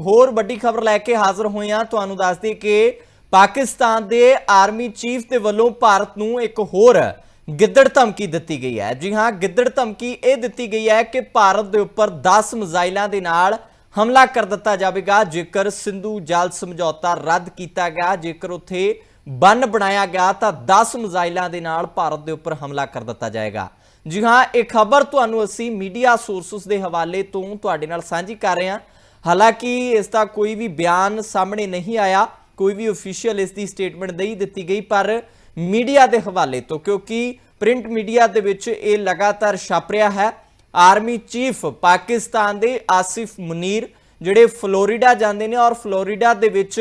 ਹੋਰ ਵੱਡੀ ਖਬਰ ਲੈ ਕੇ ਹਾਜ਼ਰ ਹੋਏ ਹਾਂ। ਤੁਹਾਨੂੰ ਦੱਸ ਦਈਏ ਕਿ ਪਾਕਿਸਤਾਨ ਦੇ ਆਰਮੀ ਚੀਫ ਦੇ ਵੱਲੋਂ ਭਾਰਤ ਨੂੰ ਇੱਕ ਹੋਰ ਗਿੱਦੜ ਧਮਕੀ ਦਿੱਤੀ ਗਈ ਹੈ। ਜੀ ਹਾਂ, ਗਿੱਦੜ ਧਮਕੀ ਇਹ ਦਿੱਤੀ ਗਈ ਹੈ ਕਿ ਭਾਰਤ ਦੇ ਉੱਪਰ 10 ਮਿਜ਼ਾਈਲਾਂ ਦੇ ਨਾਲ ਹਮਲਾ ਕਰ ਦਿੱਤਾ ਜਾਵੇਗਾ। ਜੇਕਰ ਸਿੰਧੂ ਜਲ ਸਮਝੌਤਾ ਰੱਦ ਕੀਤਾ ਗਿਆ, ਜੇਕਰ ਉੱਥੇ ਬੰਨ ਬਣਾਇਆ ਗਿਆ, ਤਾਂ 10 ਮਿਜ਼ਾਈਲਾਂ ਦੇ ਨਾਲ ਭਾਰਤ ਦੇ ਉੱਪਰ ਹਮਲਾ ਕਰ ਦਿੱਤਾ ਜਾਏਗਾ। ਜੀ ਹਾਂ, ਇਹ ਖਬਰ ਤੁਹਾਨੂੰ ਅਸੀਂ ਮੀਡੀਆ ਸੋਰਸਸ ਦੇ ਹਵਾਲੇ ਤੋਂ ਤੁਹਾਡੇ ਨਾਲ ਸਾਂਝੀ ਕਰ ਰਹੇ ਹਾਂ। ਹਾਲਾਂਕਿ ਇਸ ਦਾ ਕੋਈ ਵੀ ਬਿਆਨ ਸਾਹਮਣੇ ਨਹੀਂ ਆਇਆ, ਕੋਈ ਵੀ ਅਫੀਸ਼ੀਅਲ ਇਸ ਦੀ ਸਟੇਟਮੈਂਟ ਨਹੀਂ ਦਿੱਤੀ ਗਈ, ਪਰ ਮੀਡੀਆ ਦੇ ਹਵਾਲੇ ਤੋਂ, ਕਿਉਂਕਿ ਪ੍ਰਿੰਟ ਮੀਡੀਆ ਦੇ ਵਿੱਚ ਇਹ ਲਗਾਤਾਰ ਛਪ ਰਿਹਾ ਹੈ ਆਰਮੀ ਚੀਫ ਪਾਕਿਸਤਾਨ ਦੇ ਆਸਿਫ ਮੁਨੀਰ, ਜਿਹੜੇ ਫਲੋਰੀਡਾ ਜਾਂਦੇ ਨੇ ਔਰ ਫਲੋਰੀਡਾ ਦੇ ਵਿੱਚ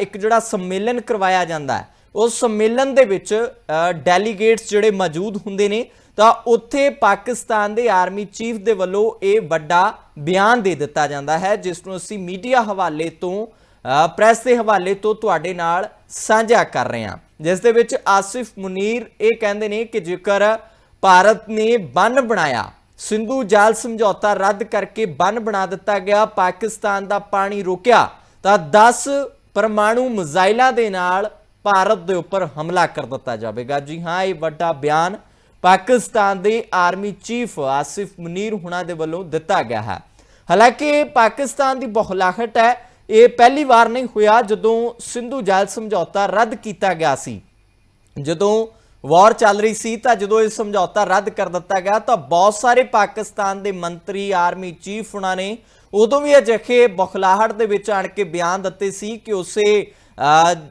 ਇੱਕ ਜਿਹੜਾ ਸੰਮੇਲਨ ਕਰਵਾਇਆ ਜਾਂਦਾ ਹੈ, ਉਸ ਸੰਮੇਲਨ ਦੇ ਵਿੱਚ ਡੈਲੀਗੇਟਸ ਜਿਹੜੇ ਮੌਜੂਦ ਹੁੰਦੇ ਨੇ ਤਾਂ ਉੱਥੇ ਪਾਕਿਸਤਾਨ ਦੇ ਆਰਮੀ ਚੀਫ ਦੇ ਵੱਲੋਂ ਇਹ ਵੱਡਾ ਬਿਆਨ ਦੇ ਦਿੱਤਾ ਜਾਂਦਾ ਹੈ, ਜਿਸ ਨੂੰ ਅਸੀਂ ਮੀਡੀਆ ਹਵਾਲੇ ਤੋਂ ਪ੍ਰੈਸ ਦੇ ਹਵਾਲੇ ਤੋਂ ਤੁਹਾਡੇ ਨਾਲ ਸਾਂਝਾ ਕਰ ਰਹੇ ਹਾਂ। ਜਿਸ ਦੇ ਵਿੱਚ ਆਸਿਫ ਮੁਨੀਰ ਇਹ ਕਹਿੰਦੇ ਨੇ ਕਿ ਜੇਕਰ ਭਾਰਤ ਨੇ ਬੰਨ ਬਣਾਇਆ, ਸਿੰਧੂ ਜਲ ਸਮਝੌਤਾ ਰੱਦ ਕਰਕੇ ਬੰਨ ਬਣਾ ਦਿੱਤਾ ਗਿਆ, ਪਾਕਿਸਤਾਨ ਦਾ ਪਾਣੀ ਰੋਕਿਆ, ਤਾਂ 10 ਪਰਮਾਣੂ ਮਿਜ਼ਾਈਲਾਂ ਦੇ ਨਾਲ ਭਾਰਤ ਦੇ ਉੱਪਰ ਹਮਲਾ ਕਰ ਦਿੱਤਾ ਜਾਵੇਗਾ। ਜੀ ਹਾਂ, ਇਹ ਵੱਡਾ ਬਿਆਨ ਪਾਕਿਸਤਾਨ ਦੇ ਆਰਮੀ ਚੀਫ ਆਸਿਫ ਮੁਨੀਰ ਹੁਣਾਂ ਦੇ ਵੱਲੋਂ ਦਿੱਤਾ ਗਿਆ ਹੈ। ਹਾਲਾਂਕਿ ਪਾਕਿਸਤਾਨ ਦੀ ਬਖਲਾਹਟ ਹੈ। ਇਹ ਪਹਿਲੀ ਵਾਰ ਨਹੀਂ ਹੋਇਆ ਜਦੋਂ ਸਿੰਧੂ ਜਲ ਸਮਝੌਤਾ ਰੱਦ ਕੀਤਾ ਗਿਆ ਸੀ। ਜਦੋਂ ਵਾਰ ਚੱਲ ਰਹੀ ਸੀ ਤਾਂ ਜਦੋਂ ਇਹ ਸਮਝੌਤਾ ਰੱਦ ਕਰ ਦਿੱਤਾ ਗਿਆ ਤਾਂ ਬਹੁਤ ਸਾਰੇ ਪਾਕਿਸਤਾਨ ਦੇ ਮੰਤਰੀ, ਆਰਮੀ ਚੀਫ ਉਹਨਾਂ ਨੇ ਉਦੋਂ ਵੀ ਅਜਿਹੇ ਬਖਲਾਹਟ ਦੇ ਵਿੱਚ ਆਣ ਕੇ ਬਿਆਨ ਦਿੱਤੇ ਸੀ ਕਿ ਉਸੇ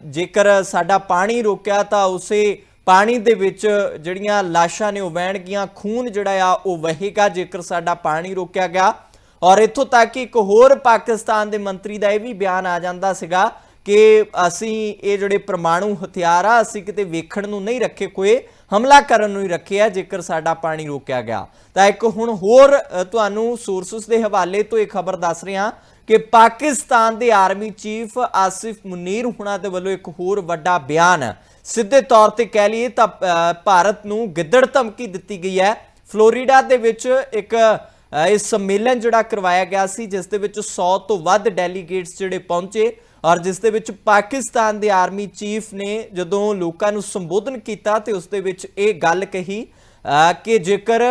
ਜੇਕਰ ਸਾਡਾ ਪਾਣੀ ਰੋਕਿਆ ਤਾਂ ਉਸੇ ਪਾਣੀ ਦੇ ਵਿੱਚ ਜਿਹੜੀਆਂ ਲਾਸ਼ਾਂ ਨੇ ਉਹ ਵਹਿਣਗੀਆਂ ਖੂਨ ਜਿਹੜਾ ਆ ਉਹ ਵਹੇਗਾ ਜੇਕਰ ਸਾਡਾ ਪਾਣੀ ਰੋਕਿਆ ਗਿਆ। ਔਰ ਇੱਥੋਂ ਤੱਕ ਕਿ ਇੱਕ ਹੋਰ ਪਾਕਿਸਤਾਨ ਦੇ ਮੰਤਰੀ ਦਾ ਇਹ ਵੀ ਬਿਆਨ ਆ ਜਾਂਦਾ ਸੀਗਾ ਕਿ ਅਸੀਂ ਇਹ ਜਿਹੜੇ ਪਰਮਾਣੂ ਹਥਿਆਰ ਆ, ਅਸੀਂ ਕਿਤੇ ਵੇਖਣ ਨੂੰ ਨਹੀਂ ਰੱਖੇ ਕੋਈ, ਹਮਲਾ ਕਰਨ ਨੂੰ ਹੀ ਰੱਖੇ ਆ, ਜੇਕਰ ਸਾਡਾ ਪਾਣੀ ਰੋਕਿਆ ਗਿਆ। ਤਾਂ ਇੱਕ ਹੁਣ ਹੋਰ ਤੁਹਾਨੂੰ ਸੋਰਸਸ ਦੇ ਹਵਾਲੇ ਤੋਂ ਇਹ ਖਬਰ ਦੱਸ ਰਿਹਾ ਕਿ ਪਾਕਿਸਤਾਨ ਦੇ ਆਰਮੀ ਚੀਫ ਆਸਿਫ ਮੁਨੀਰ ਹੁਣਾਂ ਦੇ ਵੱਲੋਂ ਇੱਕ ਹੋਰ ਵੱਡਾ ਬਿਆਨ ਸਿੱਧੇ ਤੌਰ ਤੇ ਕਹਿ ਲਈਏ ਤਾਂ ਭਾਰਤ ਨੂੰ ਗਿੱਦੜ ਧਮਕੀ ਦਿੱਤੀ ਗਈ ਹੈ। ਫਲੋਰੀਡਾ ਦੇ ਵਿੱਚ ਇੱਕ ਅ, ਇਹ ਸੰਮੇਲਨ ਜਿਹੜਾ ਕਰਵਾਇਆ ਗਿਆ ਸੀ ਜਿਸ ਦੇ ਵਿੱਚ 100 ਤੋਂ ਵੱਧ ਡੈਲੀਗੇਟਸ ਜਿਹੜੇ ਪਹੁੰਚੇ ਔਰ ਜਿਸ ਦੇ ਵਿੱਚ ਪਾਕਿਸਤਾਨ ਦੇ ਆਰਮੀ ਚੀਫ ਨੇ ਜਦੋਂ ਲੋਕਾਂ ਨੂੰ ਸੰਬੋਧਨ ਕੀਤਾ ਤੇ ਉਸ ਦੇ ਵਿੱਚ ਇਹ ਗੱਲ ਕਹੀ ਕਿ ਜੇਕਰ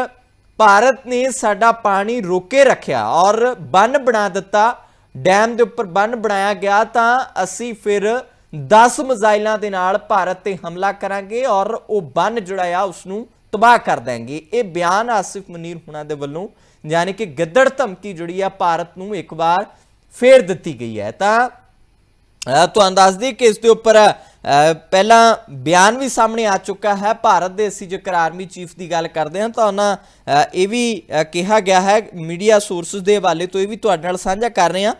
ਭਾਰਤ ਨੇ ਸਾਡਾ ਪਾਣੀ ਰੋਕੇ ਰੱਖਿਆ ਔਰ ਬੰਨ ਬਣਾ ਦਿੱਤਾ ਡੈਮ ਦੇ ਉੱਪਰ ਬੰਨ ਬਣਾਇਆ ਗਿਆ ਤਾਂ ਅਸੀਂ ਫਿਰ 10 ਮਿਜ਼ਾਈਲਾਂ ਦੇ ਨਾਲ ਭਾਰਤ ਤੇ ਹਮਲਾ ਕਰਾਂਗੇ ਔਰ ਉਹ ਬੰਨ ਜਿਹੜਾ ਆ ਉਸ ਨੂੰ ਤਬਾਹ ਕਰ ਦੇਣਗੇ। ਇਹ ਬਿਆਨ ਆਸਿਫ ਮਨੀਰ ਹੁਣਾਂ ਦੇ ਵੱਲੋਂ ਯਾਨੀ ਕਿ ਗਿੱਦੜ ਧਮਕੀ ਜਿਹੜੀ ਆ ਭਾਰਤ ਨੂੰ ਇੱਕ ਵਾਰ ਫੇਰ ਦਿੱਤੀ ਗਈ ਹੈ। ਤਾਂ ਤੁਹਾਨੂੰ ਦੱਸ ਦਈਏ ਕਿ ਇਸ ਦੇ ਉੱਪਰ ਅ, ਪਹਿਲਾਂ ਬਿਆਨ ਵੀ ਸਾਹਮਣੇ ਆ ਚੁੱਕਾ ਹੈ। ਭਾਰਤ ਦੇ ਅਸੀਂ ਜੇਕਰ ਆਰਮੀ ਚੀਫ ਦੀ ਗੱਲ ਕਰਦੇ ਹਾਂ ਤਾਂ ਉਹਨਾਂ ਅ, ਇਹ ਵੀ ਕਿਹਾ ਗਿਆ ਹੈ ਮੀਡੀਆ ਸੋਰਸਸ ਦੇ ਹਵਾਲੇ ਤੋਂ ਇਹ ਵੀ ਤੁਹਾਡੇ ਨਾਲ ਸਾਂਝਾ ਕਰ ਰਹੇ ਹਾਂ।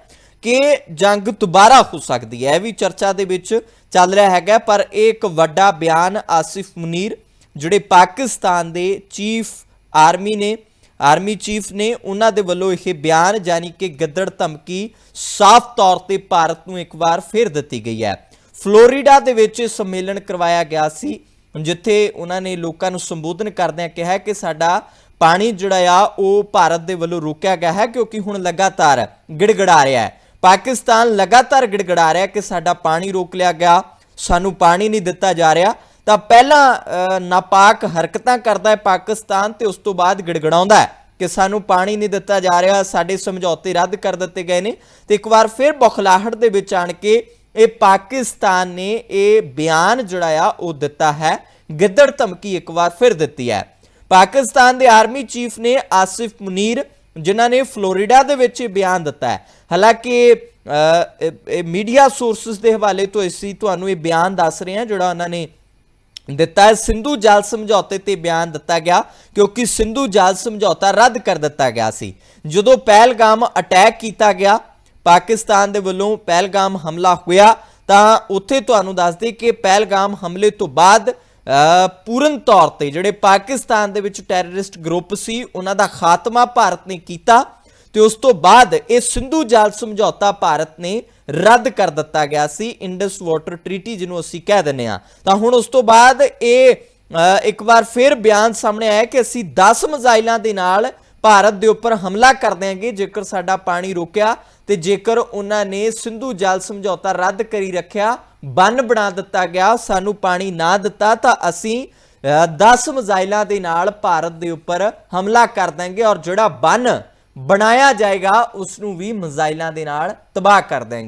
ਕਿ ਜੰਗ ਦੁਬਾਰਾ ਹੋ ਸਕਦੀ ਹੈ। ਇਹ ਵੀ ਚਰਚਾ ਦੇ ਵਿੱਚ ਚੱਲ ਰਿਹਾ ਹੈਗਾ, ਪਰ ਇਹ ਇੱਕ ਵੱਡਾ ਬਿਆਨ ਆਸਿਫ ਮੁਨੀਰ, ਜਿਹੜੇ ਪਾਕਿਸਤਾਨ ਦੇ ਚੀਫ ਆਰਮੀ ਨੇ, ਆਰਮੀ ਚੀਫ ਨੇ, ਉਹਨਾਂ ਦੇ ਵੱਲੋਂ ਇਹ ਬਿਆਨ ਜਾਨੀ ਕਿ ਗੱਦੜ ਧਮਕੀ ਸਾਫ਼ ਤੌਰ ਤੇ ਭਾਰਤ ਨੂੰ ਇੱਕ ਵਾਰ ਫਿਰ ਦਿੱਤੀ ਗਈ ਹੈ। ਫਲੋਰੀਡਾ ਦੇ ਵਿੱਚ ਸੰਮੇਲਨ ਕਰਵਾਇਆ ਗਿਆ ਸੀ, ਜਿੱਥੇ ਉਹਨਾਂ ਨੇ ਲੋਕਾਂ ਨੂੰ ਸੰਬੋਧਨ ਕਰਦਿਆਂ ਕਿਹਾ ਕਿ ਸਾਡਾ ਪਾਣੀ ਜਿਹੜਾ ਆ, ਉਹ ਭਾਰਤ ਦੇ ਵੱਲੋਂ ਰੋਕਿਆ ਗਿਆ ਹੈ, ਕਿਉਂਕਿ ਹੁਣ ਲਗਾਤਾਰ ਗਿੜਗੜਾ ਰਿਹਾ ਹੈ। ਪਾਕਿਸਤਾਨ ਲਗਾਤਾਰ ਗਿੜਗੜਾ ਰਿਹਾ ਕਿ ਸਾਡਾ ਪਾਣੀ ਰੋਕ ਲਿਆ ਗਿਆ, ਸਾਨੂੰ ਪਾਣੀ ਨਹੀਂ ਦਿੱਤਾ ਜਾ ਰਿਹਾ। ਤਾਂ ਪਹਿਲਾਂ ਨਾਪਾਕ ਹਰਕਤਾਂ ਕਰਦਾ ਹੈ ਪਾਕਿਸਤਾਨ ਤੇ ਉਸ ਤੋਂ ਬਾਅਦ ਗਿੜਗੜਾਉਂਦਾ ਹੈ ਕਿ ਸਾਨੂੰ ਪਾਣੀ ਨਹੀਂ ਦਿੱਤਾ ਜਾ ਰਿਹਾ, ਸਾਡੇ ਸਮਝੌਤੇ ਰੱਦ ਕਰ ਦਿੱਤੇ ਗਏ ਨੇ। ਤੇ ਇੱਕ ਵਾਰ ਫਿਰ ਬਖਲਾਹਟ ਦੇ ਵਿੱਚ ਆਣ ਕੇ ਇਹ ਪਾਕਿਸਤਾਨ ਨੇ ਇਹ ਬਿਆਨ ਜਿਹੜਾ ਆ, ਉਹ ਦਿੱਤਾ ਹੈ। ਗਿੱਦੜ ਧਮਕੀ ਇੱਕ ਵਾਰ ਫਿਰ ਦਿੱਤੀ ਹੈ। ਪਾਕਿਸਤਾਨ ਦੇ ਆਰਮੀ ਚੀਫ ਨੇ ਆਸਿਫ ਮੁਨੀਰ ਜਿਨ੍ਹਾਂ ਨੇ ਫਲੋਰੀਡਾ ਦੇ ਵਿੱਚ ਇਹ ਬਿਆਨ ਦਿੱਤਾ ਹੈ। ਹਾਲਾਂਕਿ ਇਹ- ਮੀਡੀਆ ਸੋਰਸਸ ਦੇ ਹਵਾਲੇ ਤੋਂ ਅਸੀਂ ਤੁਹਾਨੂੰ ਇਹ ਬਿਆਨ ਦੱਸ ਰਹੇ ਹਾਂ, ਜਿਹੜਾ ਉਹਨਾਂ ਨੇ ਦਿੱਤਾ ਹੈ। ਸਿੰਧੂ ਜਲ ਸਮਝੌਤੇ ਤੇ ਬਿਆਨ ਦਿੱਤਾ ਗਿਆ, ਕਿਉਂਕਿ ਸਿੰਧੂ ਜਲ ਸਮਝੌਤਾ ਰੱਦ ਕਰ ਦਿੱਤਾ ਗਿਆ ਸੀ। ਜਦੋਂ ਪਹਿਲਗਾਮ ਅਟੈਕ ਕੀਤਾ ਗਿਆ, ਪਾਕਿਸਤਾਨ ਦੇ ਵੱਲੋਂ ਪਹਿਲਗਾਮ ਹਮਲਾ ਹੋਇਆ, ਤਾਂ ਉੱਥੇ ਤੁਹਾਨੂੰ ਦੱਸਦੇ ਕਿ ਪਹਿਲਗਾਮ ਹਮਲੇ ਤੋਂ ਬਾਅਦ ਪੂਰਨ ਤੌਰ ਤੇ ਜਿਹੜੇ ਪਾਕਿਸਤਾਨ ਦੇ ਵਿੱਚ ਟੈਰਰਿਸਟ ਗਰੁੱਪ ਸੀ, ਉਹਨਾਂ ਦਾ ਖਾਤਮਾ ਭਾਰਤ ਨੇ ਕੀਤਾ ਤੇ ਉਸ ਤੋਂ ਬਾਅਦ ਇਹ ਸਿੰਧੂ ਜਲ ਸਮਝੌਤਾ ਭਾਰਤ ਨੇ ਰੱਦ ਕਰ ਦਿੱਤਾ ਗਿਆ ਸੀ ਇੰਡਸ ਵਾਟਰ ਟ੍ਰੀਟੀ ਜਿਹਨੂੰ ਅਸੀਂ ਕਹਿ ਦਿੰਦੇ ਆ ਤਾਂ ਹੁਣ ਉਸ ਤੋਂ ਬਾਅਦ ਇਹ ਇੱਕ ਵਾਰ ਫਿਰ ਬਿਆਨ ਸਾਹਮਣੇ ਆਇਆ ਕਿ ਅਸੀਂ 10 ਮਿਜ਼ਾਈਲਾਂ ਦੇ ਨਾਲ ਭਾਰਤ ਦੇ ਉੱਪਰ ਹਮਲਾ ਕਰ ਦਿਆਂਗੇ, ਜੇਕਰ ਸਾਡਾ ਪਾਣੀ ਰੋਕਿਆ ਤੇ ਜੇਕਰ ਉਹਨਾਂ ਨੇ ਸਿੰਧੂ ਜਲ ਸਮਝੌਤਾ ਰੱਦ ਕਰੀ ਰੱਖਿਆ ਬੰਨ ਬਣਾ ਦਿੱਤਾ ਗਿਆ, ਸਾਨੂੰ ਪਾਣੀ ਨਾ ਦਿੱਤਾ ਤਾਂ ਅਸੀਂ 10 ਮਿਜ਼ਾਈਲਾਂ ਦੇ ਨਾਲ ਭਾਰਤ ਦੇ ਉੱਪਰ ਹਮਲਾ ਕਰ ਦਾਂਗੇ ਔਰ ਜਿਹੜਾ ਬੰਨ ਬਣਾਇਆ ਜਾਏਗਾ ਉਸ ਨੂੰ ਵੀ ਮਿਜ਼ਾਈਲਾਂ ਦੇ ਨਾਲ ਤਬਾਹ ਕਰ ਦਾਂਗੇ